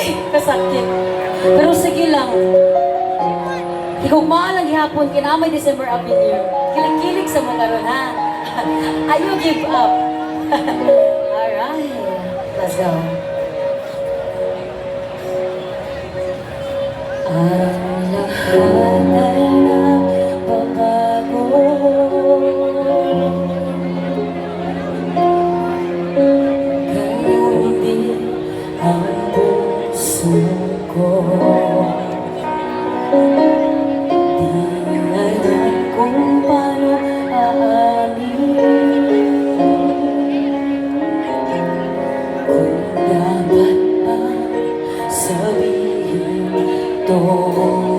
Uy, kasakit. Pero sige lang. Higugmaan lang gihapon, kinamay December Avenue. Kilig-kilig sa mga ron, ha? I you give up. Alright, let's go. Ang lahat ay nagbabago Kaya hindi ang Dapat ba sabihin doon?